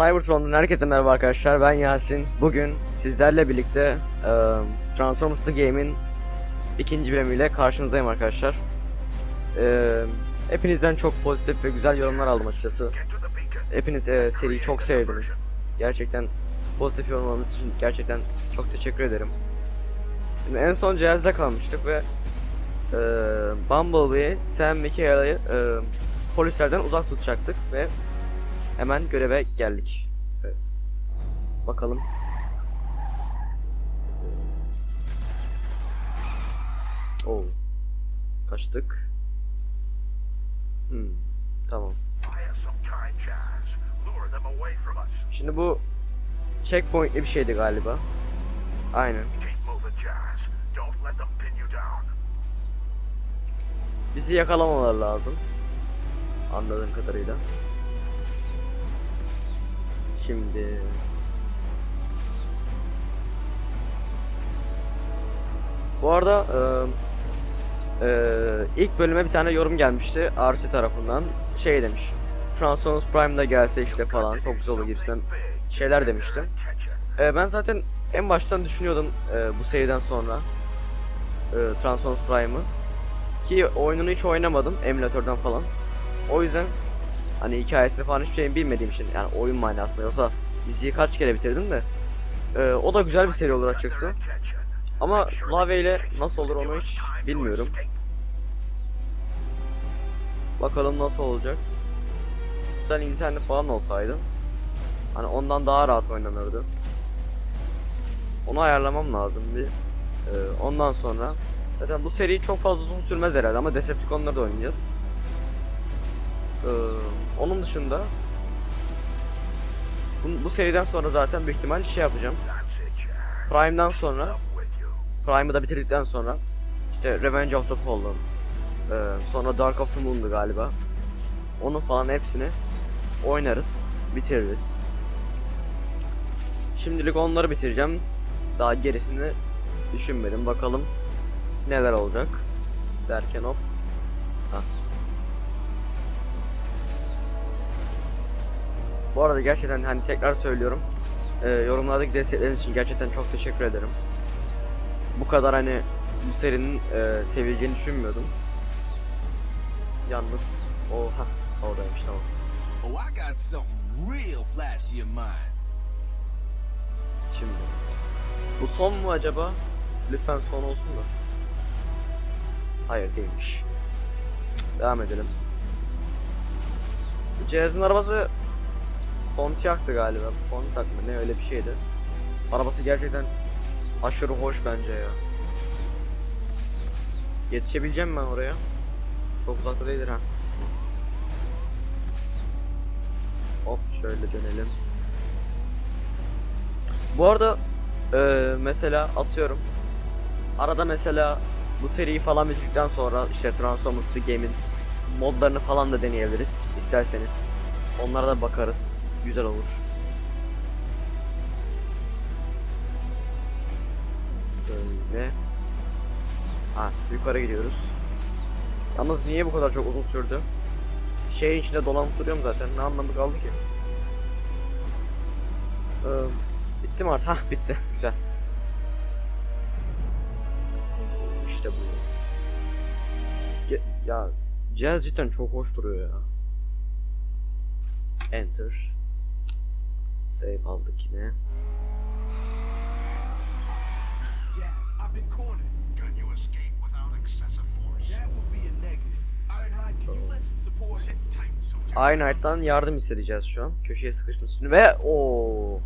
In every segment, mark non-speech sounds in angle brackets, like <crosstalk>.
Cybertron'dan herkese merhaba arkadaşlar. Ben Yasin. Bugün sizlerle birlikte e, Transformers The Game'in ikinci bölümüyle karşınızdayım arkadaşlar. E, hepinizden çok pozitif ve güzel yorumlar aldım açıkçası. Hepiniz e, seriyi çok sevdiniz. Gerçekten pozitif yorumlarınız için gerçekten çok teşekkür ederim. Şimdi en son cihazda kalmıştık ve e, Bumblebee, Sam Michaela'yı e, polislerden uzak tutacaktık ve Hemen göreve geldik. Evet. Bakalım. Oo. Kaçtık. Hmm. Tamam. Şimdi bu checkpoint'li bir şeydi galiba. Aynen. Bizi yakalamaları lazım. Anladığım kadarıyla. Şimdi Bu arada e, e, ilk bölüme bir tane yorum gelmişti RC tarafından. Şey demiş. Transformers Prime'da gelse işte falan çok güzel olur gibisinden şeyler demişti. E, ben zaten en baştan düşünüyordum e, bu seriden sonra e, Transformers Prime'ı. Ki oyununu hiç oynamadım emülatörden falan. O yüzden Hani hikayesini falan hiçbir şeyin bilmediğim için yani oyun manasında yoksa diziyi kaç kere bitirdim de ee, o da güzel bir seri olur açıkçası. Ama klavyeyle nasıl olur onu hiç bilmiyorum. Bakalım nasıl olacak. Ben internet falan olsaydı hani ondan daha rahat oynanırdı. Onu ayarlamam lazım bir. Ee, ondan sonra zaten bu seri çok fazla uzun sürmez herhalde ama Decepticon'ları da oynayacağız. Ee, onun dışında bu, bu seriden sonra zaten büyük ihtimal şey yapacağım. Prime'dan sonra Prime'ı da bitirdikten sonra işte Revenge of the Fallen ee, sonra Dark of the Moon'du galiba. Onun falan hepsini oynarız, bitiririz. Şimdilik onları bitireceğim. Daha gerisini düşünmedim. Bakalım neler olacak derken hop. Bu arada gerçekten hani tekrar söylüyorum. E, yorumlardaki destekleriniz için gerçekten çok teşekkür ederim. Bu kadar hani bu serinin e, sevileceğini düşünmüyordum. Yalnız o ha oradaymış tamam. Oh, I got something real flashy in mind. Şimdi. Bu son mu acaba? Lütfen son olsun da. Hayır değilmiş. Devam edelim. Cihazın arabası Pontiac'tı galiba. Pontiac mı ne öyle bir şeydi. Arabası gerçekten aşırı hoş bence ya. Yetişebileceğim ben oraya. Çok uzakta değildir ha. Hop şöyle dönelim. Bu arada e, mesela atıyorum. Arada mesela bu seriyi falan bitirdikten sonra işte Transformers The Game'in modlarını falan da deneyebiliriz isterseniz. Onlara da bakarız. Güzel olur. Şöyle. Ha yukarı gidiyoruz. Yalnız niye bu kadar çok uzun sürdü? Şehrin içinde dolanıp duruyorum zaten. Ne anlamı kaldı ki? Ee, bitti mi artık? <laughs> Hah bitti. <laughs> Güzel. İşte bu. Ce- ya Jazz cidden çok hoş duruyor ya. Enter. Save aldık yine. Jazz, I've been cornered. Can you escape without excessive force? That would be a negative. Ironhide, can you lend some support? Sit tight, soldier. Iron Knight'tan yardım isteyeceğiz şu an. Köşeye sıkıştım şimdi ve o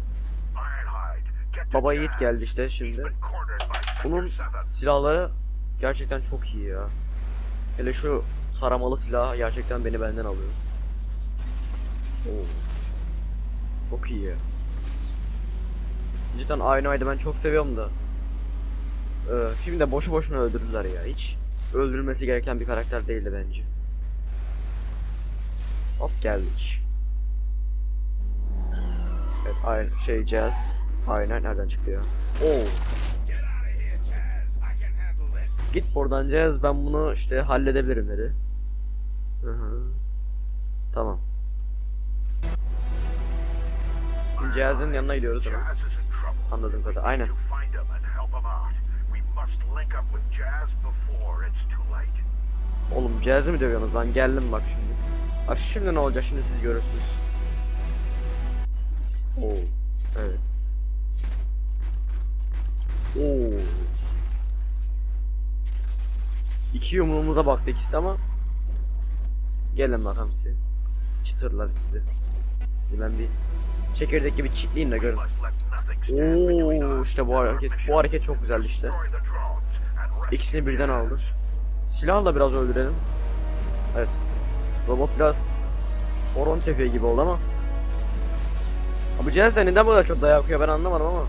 Baba Yiğit geldi işte şimdi. Bunun Sector 7. silahları gerçekten çok iyi ya. Hele şu taramalı silah gerçekten beni benden alıyor. Oo. Çok iyi ya. Cidden Knight'ı ben çok seviyorum da. Ee, filmde boşu boşuna öldürdüler ya. Hiç öldürülmesi gereken bir karakter değildi bence. Hop geldik. Evet Iron şey Jazz. Knight nereden çıktı ya? Oo. Jazz. Git buradan Cez ben bunu işte halledebilirim dedi. Hı hı. Tamam. Cihazın yanına gidiyoruz hemen. Anladığım kadar. Aynen. Oğlum cihazı mı dövüyorsunuz lan? Geldim bak şimdi. Bak şimdi ne olacak şimdi siz görürsünüz. Oo. Evet. Oo. İki yumruğumuza baktık işte ama Gelin bakalım size. Çıtırlar sizi. Ben bir çekirdek gibi çitleyeyim de görün. Oo işte bu hareket bu hareket çok güzeldi işte. İkisini birden aldı. Silahla biraz öldürelim. Evet. Robot biraz horon tepiyor gibi oldu ama. Bu cihaz da neden bu kadar çok dayak yiyor ben anlamadım ama.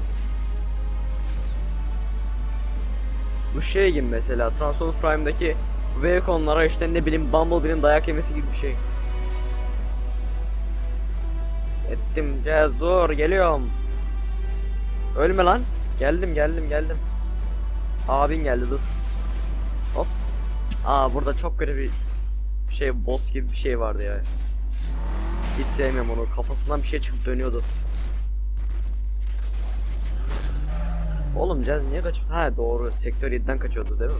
Bu şey gibi mesela Transformers Prime'daki Vacon'lara işte ne bileyim Bumblebee'nin dayak yemesi gibi bir şey. Ettim cihaz dur geliyorum. Ölme lan. Geldim geldim geldim. Abin geldi dur. Hop. Aa burada çok kötü bir şey boss gibi bir şey vardı ya. Hiç sevmiyorum onu. Kafasından bir şey çıkıp dönüyordu. Oğlum Cez niye kaçıp? Ha doğru. Sektör 7'den kaçıyordu değil mi?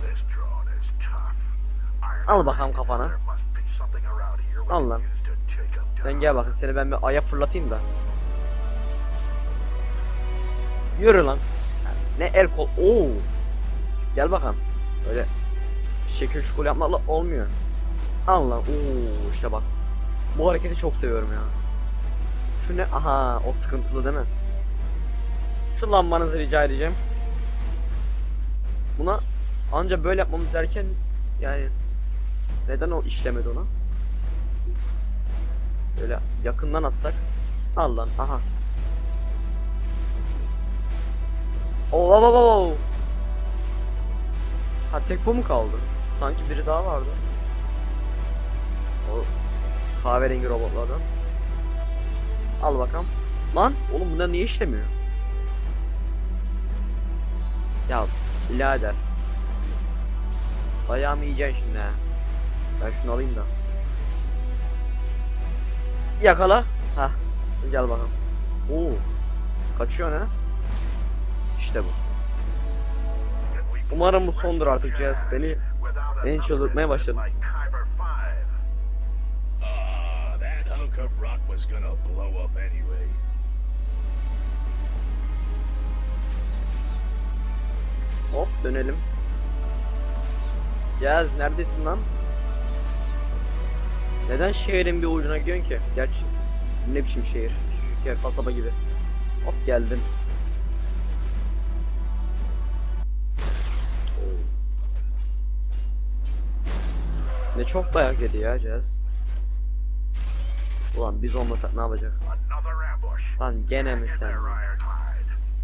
Al bakalım kafana. Al lan. Sen gel bakayım seni ben bir aya fırlatayım da. Yürü lan. Ne el kol. Oo. Gel bakalım. Öyle şekil şukul yapmakla olmuyor. Al lan. Oo işte bak. Bu hareketi çok seviyorum ya. Şu ne? Aha o sıkıntılı değil mi? Şu lambanızı rica edeceğim. Buna anca böyle yapmamız derken yani neden o işlemedi ona? Böyle yakından atsak. Al lan aha. Oo oo oo, oo. Ha tek bu mu kaldı? Sanki biri daha vardı. O kahverengi robotlardan. Al bakalım. Lan oğlum bunlar niye işlemiyor? Ya birader. Ayağımı yiyeceksin şimdi ha. Ben şunu alayım da. Yakala. Ha. Gel bakalım. Oo. Kaçıyor ne? İşte bu. Umarım bu sondur artık Jazz. Beni beni çıldırtmaya başladı. like Kyber 5? Ah. Hop dönelim. Yaz neredesin lan? Neden şehrin bir ucuna gidiyorsun ki? Gerçi ne biçim şehir? Yer kasaba gibi. Hop geldim. Ne çok dayak yedi ya Jazz. Ulan biz olmasak ne yapacak? Lan gene mi sen?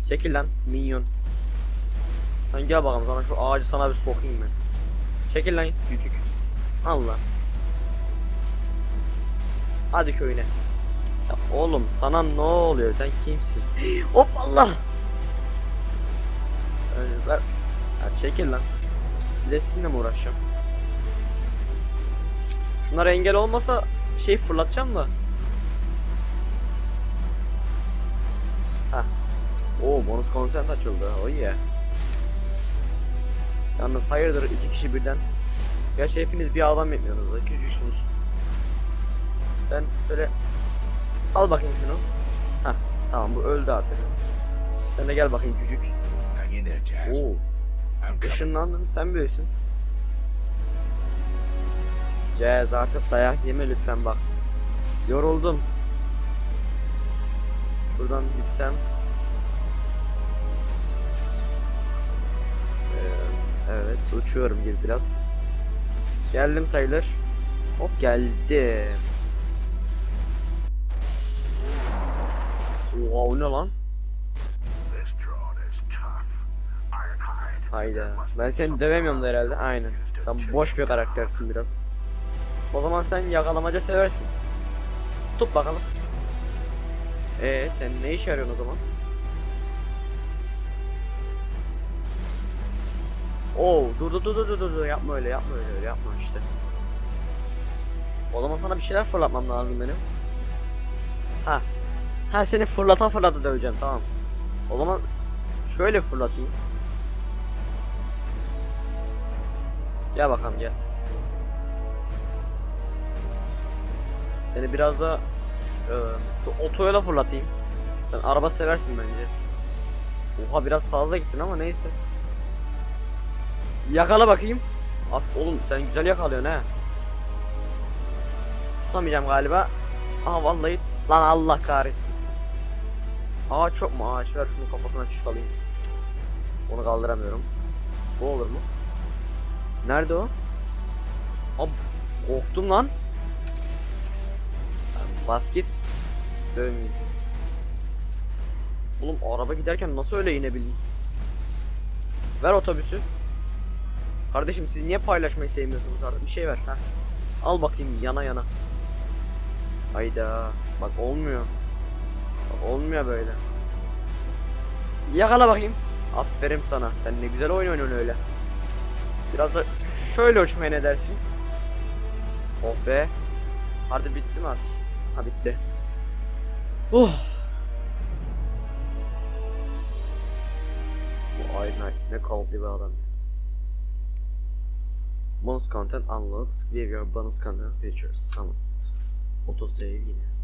Çekil lan minyon. Lan gel bakalım sana şu ağacı sana bir sokayım ben. Çekil lan küçük. Allah. Hadi köyüne. Ya oğlum sana ne oluyor sen kimsin? <gasps> Hop Allah. Ver. Ya çekil lan. Sizinle mi uğraşacağım? Şunlara engel olmasa şey fırlatacağım da. Hah. Oo bonus content açıldı. Oh yeah. Yalnız hayırdır iki kişi birden. Gerçi hepiniz bir adam yapmıyorsunuz da küçüksünüz. Sen şöyle al bakayım şunu. Hah tamam bu öldü artık. Sen de gel bakayım Jazz. Oo ışınlandın sen büyüsün. Cez artık dayak yeme lütfen bak. Yoruldum. Şuradan gitsem. Ee, evet uçuyorum gibi biraz. Geldim sayılır. Hop geldim. Oha o ne lan? Hayda. Ben seni dövemiyorum da herhalde. Aynen. Sen boş bir karaktersin biraz. O zaman sen yakalamaca seversin. Tut bakalım. Ee sen ne işe yarıyorsun o zaman? Oo dur dur dur dur dur dur yapma öyle yapma öyle öyle yapma işte. O zaman sana bir şeyler fırlatmam lazım benim. Ha. Ha seni fırlata fırlata döveceğim tamam. O zaman şöyle fırlatayım. Gel bakalım gel. Seni biraz da e, şu otoyola fırlatayım. Sen araba seversin bence. Oha biraz fazla gittin ama neyse. Yakala bakayım. Af oğlum sen güzel yakalıyorsun ha. Tutamayacağım galiba. Aha vallahi lan Allah kahretsin. Ağaç çok mu? Ağaç ver şunu kafasına çıkalayım. Onu kaldıramıyorum. Bu olur mu? Nerede o? Ab korktum lan. Basket. Dön. Oğlum araba giderken nasıl öyle inebildim? Ver otobüsü. Kardeşim siz niye paylaşmayı sevmiyorsunuz artık? Bir şey ver. ha. Al bakayım yana yana. Hayda. Bak olmuyor. Bak olmuyor böyle. Yakala bakayım. Aferin sana. Sen ne güzel oyun oynuyorsun öyle. Biraz da şöyle uçmaya ne dersin? Oh be. Hadi bitti mi artık? Ha bitti. Oh. Bu Iron ne kalıplı bir adam. Bonus content unlocked. Give your bonus content features. Tamam. Autosave yine.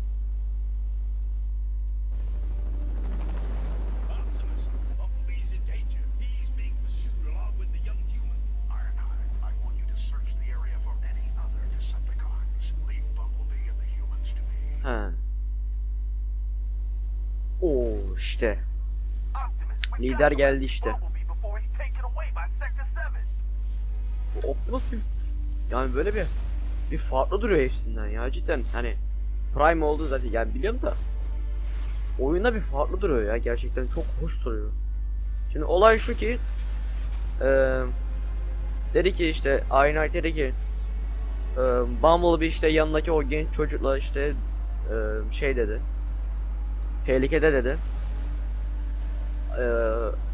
Lider geldi işte. Bumblebee before he's taken away by Sector 7. Bu Optimus bir yani böyle bir bir farklı duruyor hepsinden ya cidden hani Prime oldu zaten yani biliyorum da oyunda bir farklı duruyor ya gerçekten çok hoş duruyor. Şimdi olay şu ki eee dedi ki işte Iron Knight dedi ki eee Bumblebee işte yanındaki o genç çocukla işte eee, şey dedi tehlikede dedi Eee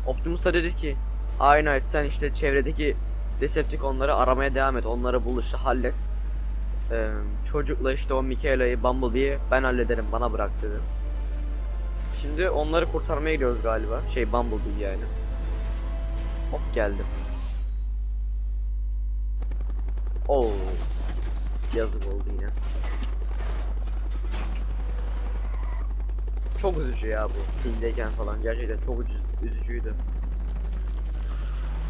Optimus da dedi ki Iron Knight sen işte çevredeki Decepticonları aramaya devam et. Onları bul işte hallet. Ee, çocukla işte o Mikaela'yı, Bumblebee'yi ben hallederim bana bırak dedi. Şimdi onları kurtarmaya gidiyoruz galiba. Şey Bumblebee yani. Hop geldim. Oo. Yazık oldu yine. Çok üzücü ya bu. Filmdeyken falan gerçekten çok üzü- üzücüydü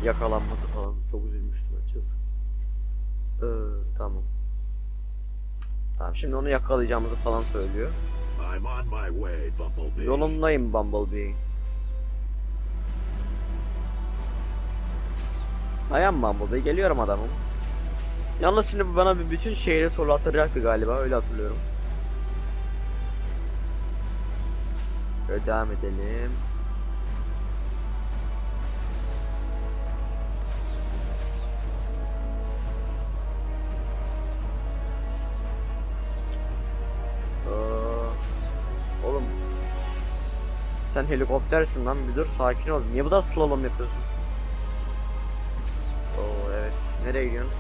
yakalanması falan çok üzülmüştüm açıkçası. Ee, tamam. Tamam şimdi onu yakalayacağımızı falan söylüyor. I'm on my way, Bumblebee. Yolumdayım Bumblebee. Dayan Bumblebee geliyorum adamım. Yalnız şimdi bana bir bütün şehri turlattıracaktı galiba öyle hatırlıyorum. Şöyle devam edelim. Sen helikoptersin lan bir dur sakin ol. Niye bu da slalom yapıyorsun? Oo evet. Nereye gidiyorsun?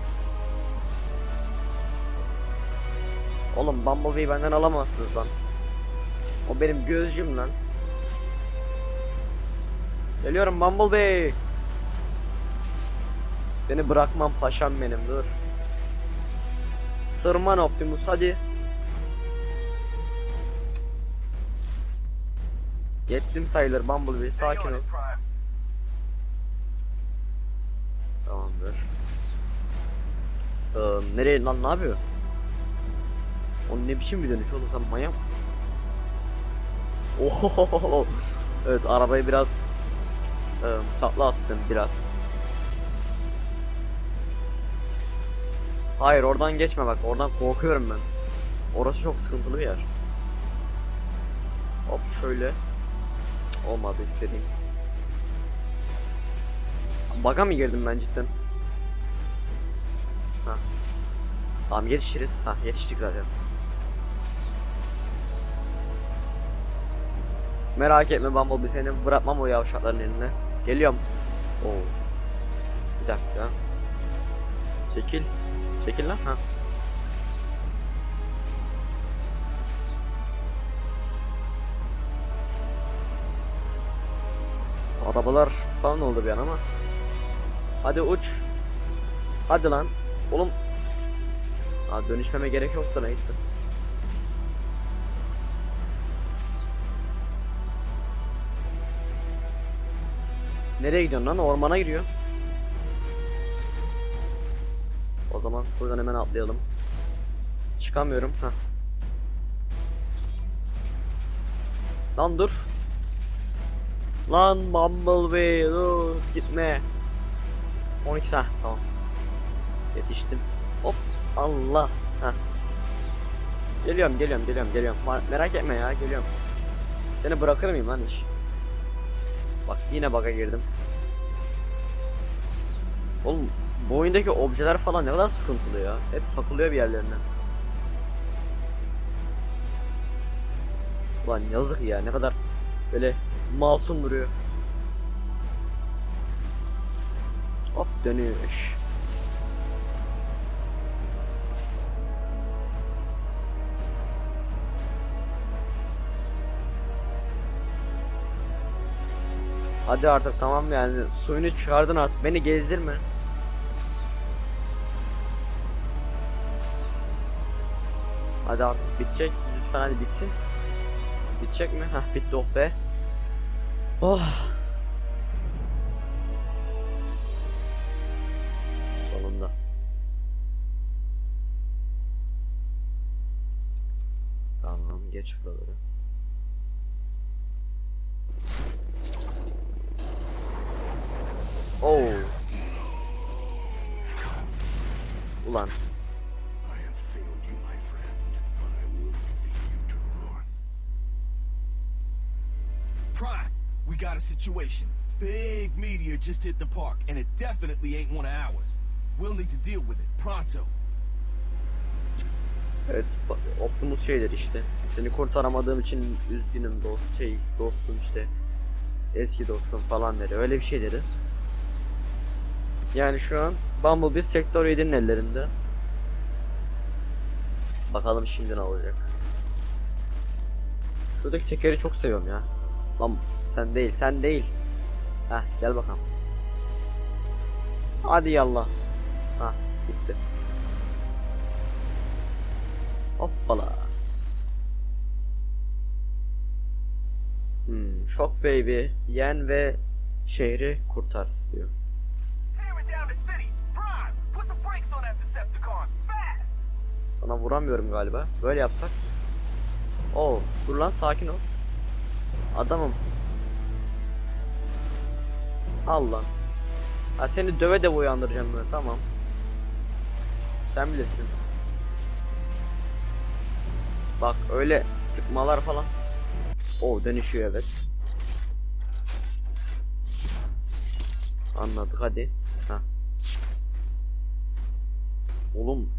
Oğlum Bumblebee'yi benden alamazsınız lan. O benim gözcüm lan. Geliyorum Bumblebee. Seni bırakmam paşam benim dur. Tırman Optimus hadi. Yettim sayılır Bumblebee sakin ol. Tamamdır. Ee, nereye lan ne yapıyor? O ne biçim bir dönüş oğlum sen manyak mısın? Oho. Evet arabayı biraz e, tatlı attım biraz. Hayır oradan geçme bak oradan korkuyorum ben. Orası çok sıkıntılı bir yer. Hop şöyle. Olmadı istediğim. Baga mı girdim ben cidden? Ha. Tamam yetişiriz. Ha yetiştik zaten. Merak etme Bumblebee seni bırakmam o yavşakların eline. Geliyorum. Oo. Bir dakika. Çekil. Çekil lan. Ha. Arabalar spawn oldu bir an ama. Hadi uç. Hadi lan. Oğlum. Aa, dönüşmeme gerek yok da neyse. Nereye gidiyorsun lan? Ormana giriyor. O zaman şuradan hemen atlayalım. Çıkamıyorum. Heh. Lan dur. Lan Bumblebee dur gitme. 12 sah tamam. Yetiştim. Hop Allah. Heh. Geliyorum geliyorum geliyorum geliyorum. Merak etme ya geliyorum. Seni bırakır mıyım lan hiç? Bak yine bug'a girdim. Oğlum bu oyundaki objeler falan ne kadar sıkıntılı ya. Hep takılıyor bir yerlerine. Ulan yazık ya ne kadar böyle masum duruyor. Hop dönüş. Hadi artık tamam yani suyunu çıkardın artık beni gezdirme. Hadi artık bitecek. Lütfen hadi bitsin. Bitecek mi? Hah bitti oh be. Oh. Sonunda. Tamam geç buraları. Prime, we got a situation. Big meteor just hit the park, and it definitely ain't one of ours. We'll need to deal with it pronto. Evet, Optimus şeydir işte. Seni kurtaramadığım için üzgünüm dost şey dostum işte. Eski dostum falan dedi. Öyle bir şey dedi. Yani şu an Bumblebee Sektör 7'nin ellerinde. Bakalım şimdi ne olacak. Şuradaki tekeri çok seviyorum ya. Lan sen değil, sen değil. Heh gel bakalım. Hadi yallah. Hah gitti. Hoppala. Hmm, Shockwave'i yen ve şehri kurtar diyor. Sana vuramıyorum galiba. Böyle yapsak. Oo, dur lan sakin ol. Adamım. Al lan. Ha seni döve de uyandıracağım böyle tamam. Sen bilirsin. Bak öyle sıkmalar falan. O dönüşüyor evet. Anladık hadi. Ha. Oğlum.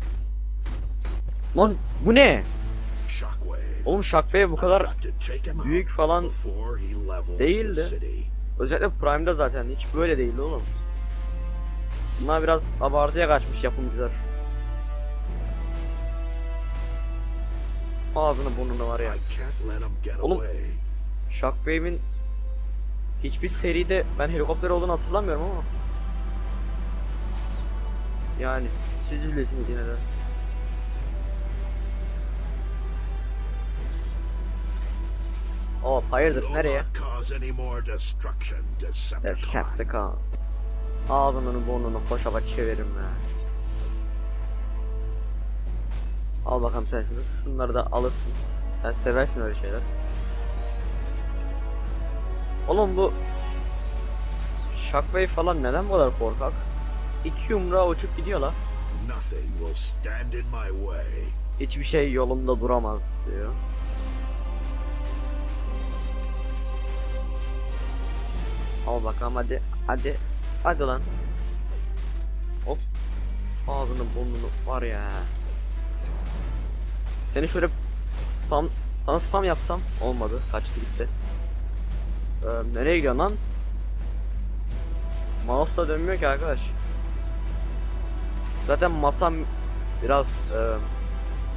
Lan bu ne? Oğlum Shockwave bu kadar büyük falan değildi. özellikle Prime'da zaten hiç böyle değildi oğlum. Bunlar biraz abartıya kaçmış yapımcılar. Ağzını burnunu var ya. Oğlum-. Shockwave'in hiçbir seride ben helikopter olduğunu hatırlamıyorum ama. Yani siz bilirsiniz yine de. Hop hayırdır nereye? Decepticon. Decepticon. Ağzını burnunu hoşava çeviririm ya. Al bakalım sen şunu. Şunları da alırsın. Sen seversin öyle şeyler. Oğlum bu Shockwave falan neden bu kadar korkak? İki yumruğa uçup gidiyor la. Hiçbir şey yolumda duramaz diyor. Al bakalım hadi. Hadi. Hadi lan. Hop. Ağzını burnunu var ya. Seni şöyle spam sana spam yapsam olmadı. Kaçtı gitti. Ee, nereye gidiyorsun lan? Mouse'la dönmüyor ki arkadaş. Zaten masam biraz e,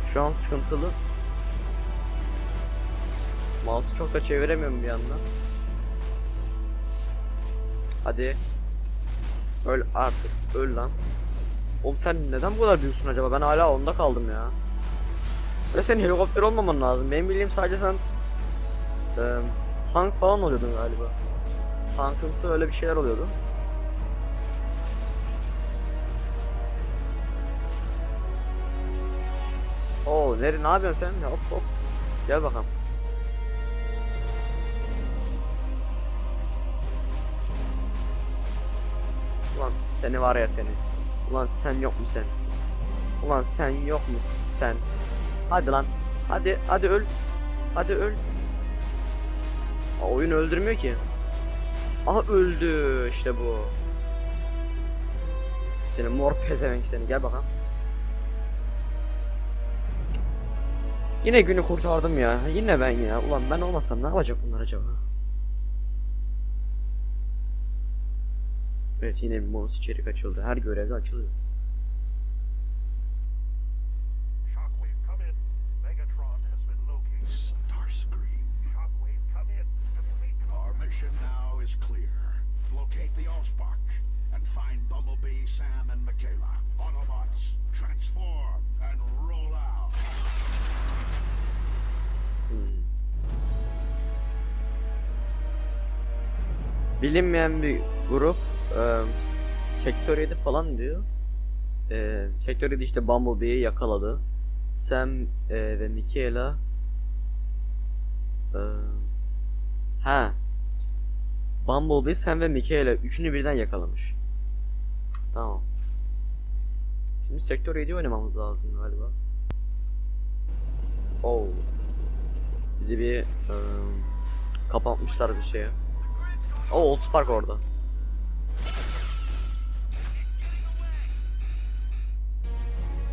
şu an sıkıntılı. Mouse'u çok da çeviremiyorum bir yandan. Hadi. Öl artık. Öl lan. Oğlum sen neden bu kadar büyüksün acaba? Ben hala onda kaldım ya. Ve senin helikopter olmaman lazım. Benim bildiğim sadece sen e, tank falan oluyordun galiba. Tankımsı öyle bir şeyler oluyordu. Oo, nere ne yapıyorsun sen? Hop hop. Gel bakalım. Seni var ya seni. Ulan sen yok mu sen? Ulan sen yok mu sen? Hadi lan. Hadi hadi öl. Hadi öl. Aa, oyun öldürmüyor ki. Aha öldü işte bu. Seni mor pezevenk seni gel bakalım. Yine günü kurtardım ya. Yine ben ya. Ulan ben olmasam ne yapacak bunlar acaba? Evet yine bir bonus içerik açıldı. Her görevde açılıyor. Shockwave, come in. Megatron has been located. Starscream. Shockwave, come in. Defeat Our mission now is clear. Locate the Allspark and find Bumblebee, Sam, and Michaela. Autobots, transform and roll out. Hmm. Bilinmeyen bir grup e, Sektör 7 falan diyor. E, Sektör 7 işte Bumblebee'yi yakaladı. Sam e, ve Michaela e, ha Bumblebee, Sam ve Michaela üçünü birden yakalamış. Tamam. Şimdi Sektör 7 oynamamız lazım galiba. Oh. Bizi bir e, kapatmışlar bir şeye. Oo, Spark orada.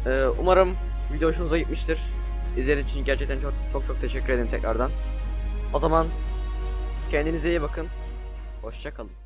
Ee, umarım video hoşunuza gitmiştir. İzlediğiniz için gerçekten çok çok çok teşekkür ederim tekrardan. O zaman kendinize iyi bakın. Hoşçakalın.